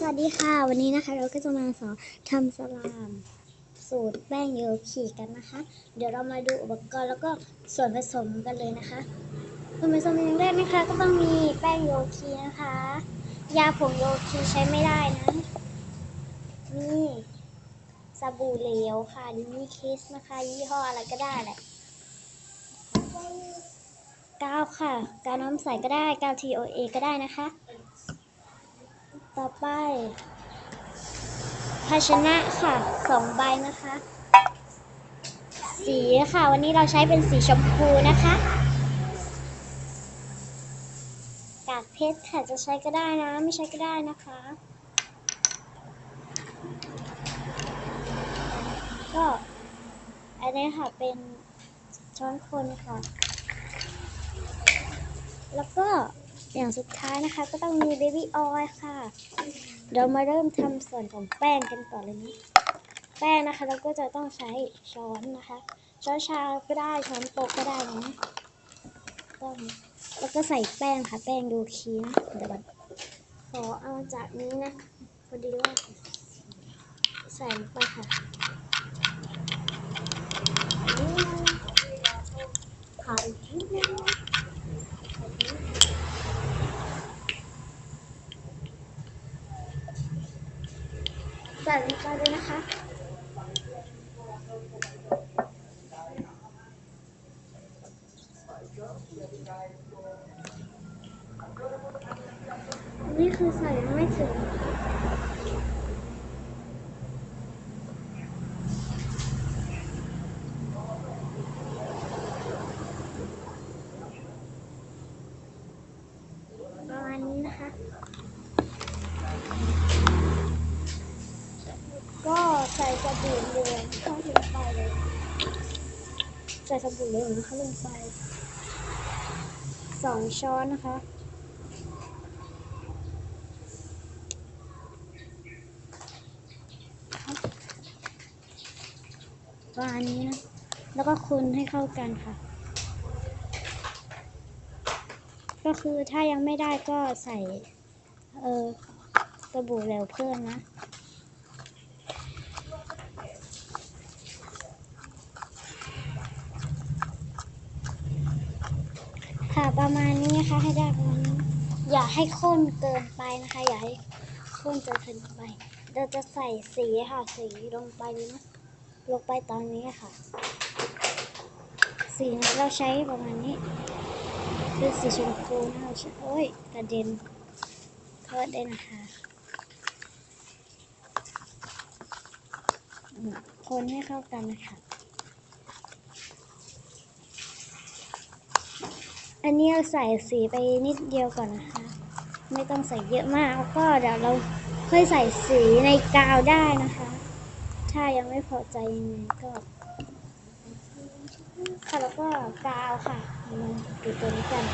สวัสดีค่ะ วันนี้นะคะ เราก็จะมาสอนทำสลามสูตรแป้งโยคีกันนะคะ เดี๋ยวเรามาดูอุปกรณ์แล้วก็ส่วนผสมกันเลยนะคะส่วนผสมอย่างแรกนะคะ ก็ต้องมีแป้งโยคีนะคะ ยาผงโยคีใช้ไม่ได้นะนี่สบู่เหลวค่ะดิมี่คิสนะคะ ยี่ห้ออะไรก็ได้แหละกาวค่ะ กาวน้ำใสก็ได้กาว TOA ก็ได้นะคะ ต่อไปภาชนะค่ะสองใบนะคะ สีค่ะ วันนี้เราใช้เป็นสีชมพูนะคะกากเพชรค่ะจะใช้ก็ได้นะ ไม่ใช้ก็ได้นะคะ ก็อันนี้ค่ะเป็นช้อนคนค่ะ แล้วก็ อย่างสุดท้ายนะคะ ก็ต้องมีเบบี้ออยล์ค่ะ เรามาเริ่มทำส่วนของแป้งกันก่อนเลยนะแป้งนะคะ เราก็จะต้องใช้ช้อนนะคะ ช้อนชาก็ได้ช้อนโต๊ะก็ได้นะต้องแล้วก็ใส่แป้งค่ะ แป้งดูคีนะเดี๋ยวขอเอาจากนี้นะพอดีว่าใส่ลงไปค่ะขออีกทีนึง ใส่ลงไปเลยนะคะนี่คือใส่ไม่ถึง ประมาณนี้นะคะ ก็ใส่สบู่เหลืองเข้าลงไปเลย ใส่สบู่เหลืองเข้าลงไปสองช้อนนะคะประมาณนี้นะ แล้วก็คนให้เข้ากันค่ะ ก็คือถ้ายังไม่ได้ก็ใส่ เออสบู่เหลวเพิ่มนะประมาณ นะคะให้ได้ประมาณนี้อย่าให้ข้นเกินไปนะคะ อย่าให้ข้นจนเกินไป เราจะใส่สีค่ะ สีลงไปเลยนะลงไปตอนนี้ค่ะ สีเราใช้ประมาณนี้ คือสีชมพูนะเราใช้โอ้ยกระเด็นโทษด้วยนะคะคนให้เข้ากันนะคะ อันนี้เราใส่สีไปนิดเดียวก่อนนะคะ ไม่ต้องใส่เยอะมากแล้วก็เดี๋ยวเราค่อยใส่สีในกาวได้นะคะ ถ้ายังไม่พอใจยังไงก็ค่ะแล้วก็กาวค่ะมันอยู่ตัวนี้กัน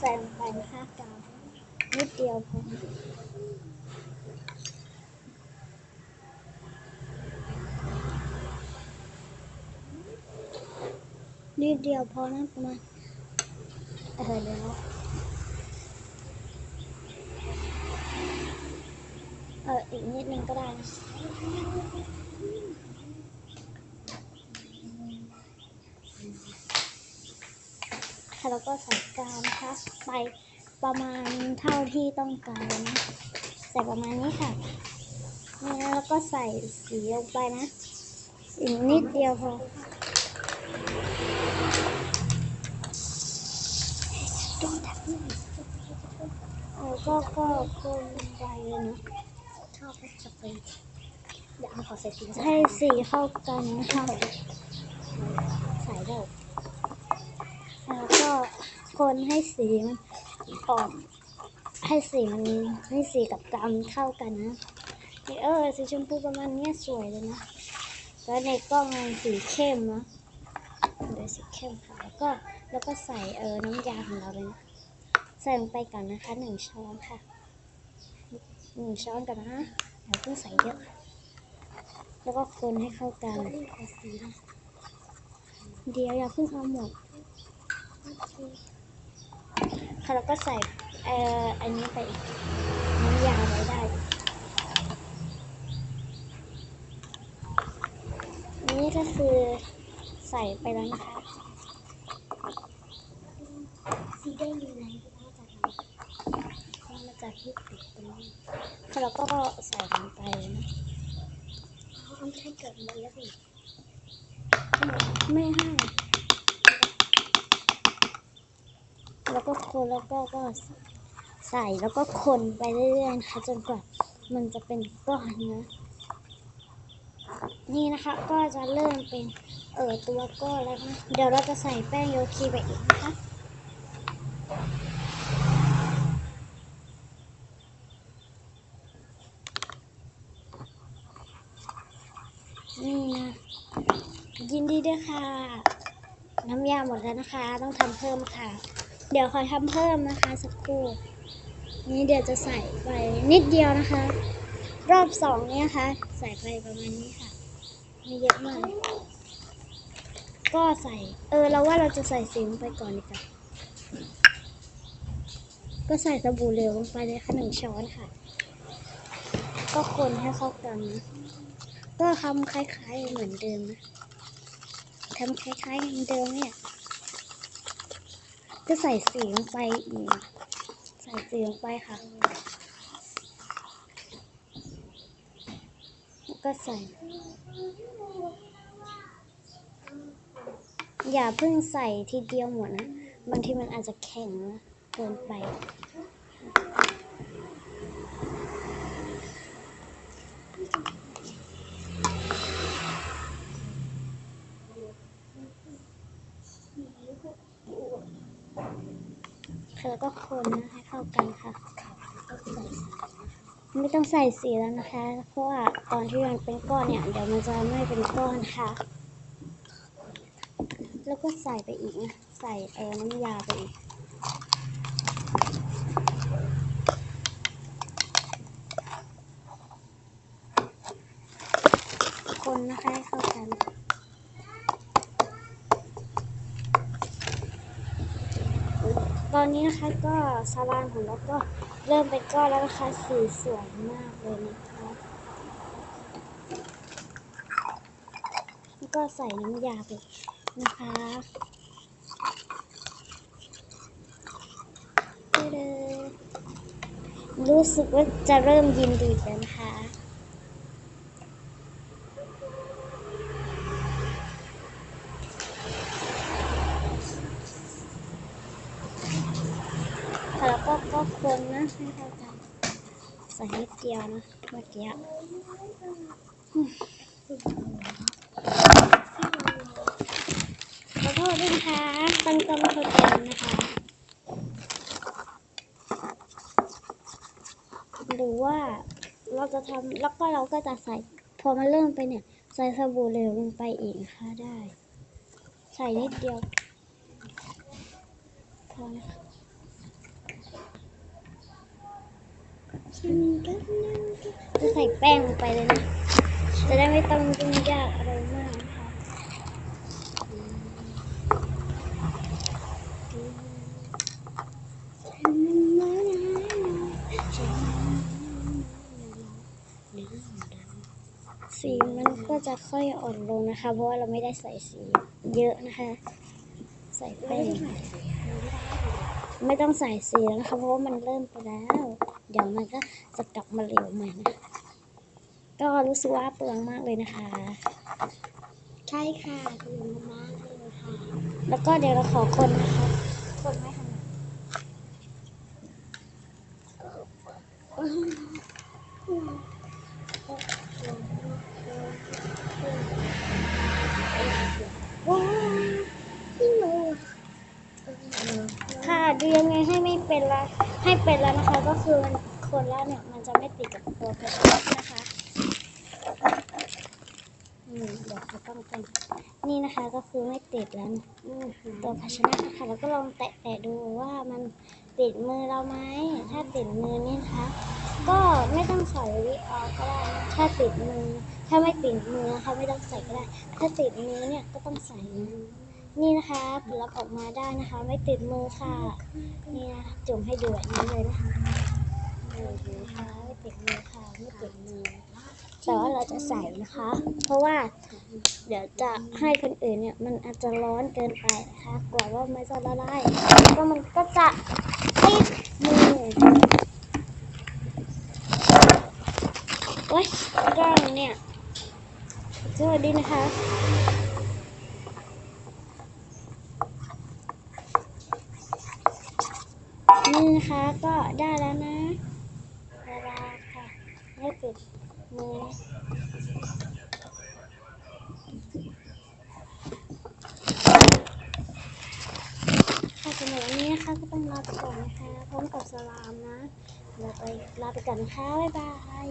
ใส่ลงไปนะคะกาวนิดเดียวพอนิดเดียวพอนะประมาณ เออเดี๋ยวเอออีกนิดนึงก็ได้นะค่ะแล้วก็ใส่กาวนะคะไปประมาณเท่าที่ต้องการนะใส่ประมาณนี้ค่ะนี่นะแล้วก็ใส่สีลงไปนะอีกนิดเดียวพอ ก็ก็คนไปเลยนะชอบจะไปเดี๋ยวเอาขอใส่สีให้สีเข้ากันนะคะใส่ได้แล้วก็คนให้สีมันออกให้สีมันให้สีกับกาวมันเข้ากันนะนี่เออสีชมพูประมาณนี้สวยเลยนะแล้วในกล้องมันสีเข้มนะเดี๋ยวสีเข้มค่ะแล้วก็แล้วก็ใส่เออน้ำยาของเราเลยนะ ใส่ลงไปก่อนนะคะหนึ่งช้อนค่ะหนึ่งช้อนก่อนนะอย่าเพิ่งใส่เยอะแล้วก็คนให้เข้ากันเดี๋ยวอย่าเพิ่งเอาหมดค่ะแล้วก็ใส่เอ่ออันนี้ไปน้ำยาไว้ได้นี่ก็คือใส่ไปแล้วนะคะ แล้วก็ใส่ลงไปนะอ๋อเอาไม่ให้เกิดมันแล้วสิไม่ให้แล้วก็คนแล้วก็ก็ใส่แล้วก็คนไปเรื่อยๆนะคะจนกว่ามันจะเป็นก้อนนะนี่นะคะก็จะเริ่มเป็นเออตัวก้อนแล้วนะเดี๋ยวเราจะใส่แป้งโยคีไปอีกนะคะ นี่นะ ยินดีด้วยค่ะ น้ำยาหมดแล้วนะคะ ต้องทำเพิ่มค่ะ เดี๋ยวขอทำเพิ่มนะคะสักครู่ นี่เดี๋ยวจะใส่ไปนิดเดียวนะคะ รอบสองเนี่ยค่ะ ใส่ไปประมาณนี้ค่ะไม่เยอะมาก ก็ใส่ เออเราว่าเราจะใส่สีลงไปก่อนดีกว่าก็ใส่สบู่เหลวลงไปเลยค่ะหนึ่งช้อนค่ะ ก็คนให้เข้ากันนะ ก็ทำคล้ายๆเหมือนเดิมนะทำคล้ายๆเหมือนเดิมเนี่ยก็ใส่สีลงไปอีกใส่สีลงไปค่ะแล้วก็ใส่ อย่าเพิ่งใส่ทีเดียวหมดนะ บางทีมันอาจจะแข็งเกินไป แล้วก็คนนะให้เข้ากันค่ะ ไม่ต้องใส่สีแล้วนะคะ เพราะว่าตอนที่มันเป็นก้อนเนี่ย เดี๋ยวมันจะไม่เป็นก้อนค่ะ แล้วก็ใส่ไปอีกนะ ใส่เออน้ำยาไปอีก คนนะคะให้เข้ากัน ตอนนี้นะคะก็ซาลานของเราก็เริ่มเป็นก้อนแล้วนะคะสีสวยมากเลยนะคะแล้วก็ใส่น้ำยาไปนะคะรู้สึกว่าจะเริ่มยินดีแล้วนะคะแล้วก็ก็ค นะให้เข้ากันใส่นิดเดียวนะเมื่อกี้ขอโทษด้วยนะคะตั้งก็ไม่เข้าใจนะคะหรือว่าเราจะทำแล้วก็เราก็จะใส่พอมันเริ่มไปเนี่ย ใส่สบู่เหลวลงไปอีกนะคะได้ ใส่นิดเดียวพอนะคะ จะใส่แป้งลงไปเลยนะ จะได้ไม่ต้องยุ่งยากอะไรมากนะคะสีมันก็จะค่อยอ่อนลงนะคะ เพราะว่าเราไม่ได้ใส่สีเยอะนะคะ ใส่แป้งไม่ต้องใส่สีแล้วนะคะเพราะว่ามันเริ่มไปแล้ว ดี๋ยวมันก็จะกลับมาเร็วใหม่นะก็รู้สึกว่าเปลืองมากเลยนะคะ ใช่ค่ะเปลืองมากเลยค่ะ แล้วก็เดี๋ยวเราขอคนนะคะ คนไม่ ค่ะดูยังไงให้ไม่เป็นละให้เป็นแล้วนะคะ ก็คือมันคนแล้วเนี่ยมันจะไม่ติดกับตัวกระดาษนะคะอืมเดี๋ยวเขาต้องกันนี่นะคะก็คือไม่ติดแล้วนะตัวภาชนะนะคะแล้วก็ลองแตะๆดูว่ามันติดมือเราไหมถ้าติดมือนี่นะคะ ก็ไม่ต้องใส่วิออกก็ได้ถ้าติดมือ ถ้าไม่ติดมือนะคะไม่ต้องใส่ก็ได้ ถ้าติดมือเนี่ยก็ต้องใส่นะ นี่นะคะผลลัพธ์ออกมาได้นะคะ ไม่ติดมือค่ะ นี่นะจุ่มให้ดูแบบนี้เลยนะคะมือนะคะไม่ติดมือค่ะไม่ติดมือแต่ว่าเราจะใส่นะคะ เพราะว่าเดี๋ยวจะให้คนอื่นเนี่ยมันอาจจะร้อนเกินไปนะคะกลัวว่ามันจะละลายแล้วก็มันก็จะติดมือโอ๊ยกล้องเนี่ยสวัสดีนะคะ นี่นะคะก็ได้แล้วนะเวลาค่ะไม่ปิดมือนะค่ะสำหรับวันนี้นะคะก็ต้องลาไปก่อนนะคะพร้อมกับสลามนะเราไปลาไปก่อนนะคะบ๊ายบาย